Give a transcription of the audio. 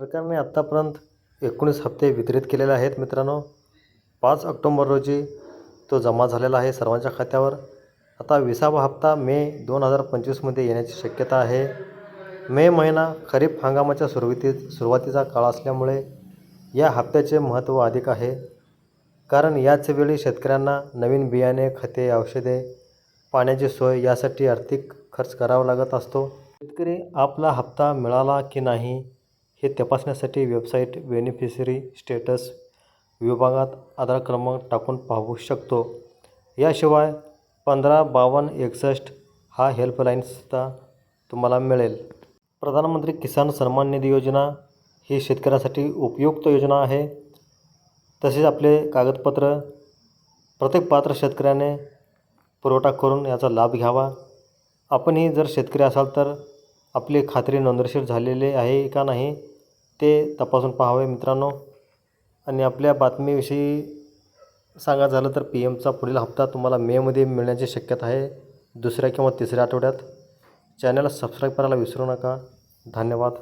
सरकारने आत्तापर्यंत एकोणीस हप्ते वितरित केलेले आहेत मित्रांनो. पाच ऑक्टोंबर रोजी तो जमा झालेला आहे सर्वांच्या खात्यावर. आता विसावा हप्ता मे दोन हजार पंचवीसमध्ये येण्याची शक्यता आहे. मे महिना खरीप हंगामाच्या सुरुवाती सुरुवातीचा काळ असल्यामुळे या हप्त्याचे महत्त्व अधिक आहे. कारण याच वेळी शेतकऱ्यांना नवीन बियाणे खते औषधे पाण्याची सोय यासाठी आर्थिक खर्च करावा लागत असतो. शेतकरी आपला हप्ता मिळाला की नाही हे तपासण्यासाठी वेबसाईट बेनिफिशरी स्टेटस विभागात आधार क्रमांक टाकून पाहू शकतो. याशिवाय पंधरा बावन्न एकसष्ट हा हेल्पलाईनसुद्धा तुम्हाला मिळेल. प्रधानमंत्री किसान सन्मान निधी योजना ही शेतकऱ्यासाठी उपयुक्त योजना आहे. तसेच आपले कागदपत्र प्रत्येक पात्र शेतकऱ्याने पुरवठा करून याचा लाभ घ्यावा. आपणही जर शेतकरी असाल तर आपली खात्री नोंदणीशीर झालेली आहे का नाही? ते तपासून पाहावे मित्रांनो. आणि आपल्या बातमीविषयी सांगायचं झालं तर पी एमचा पुढील हप्ता तुम्हाला मेमध्ये मिळण्याची शक्यता आहे दुसऱ्या किंवा तिसऱ्या आठवड्यात. चॅनलला सबस्क्राईब करायला विसरू नका. धन्यवाद.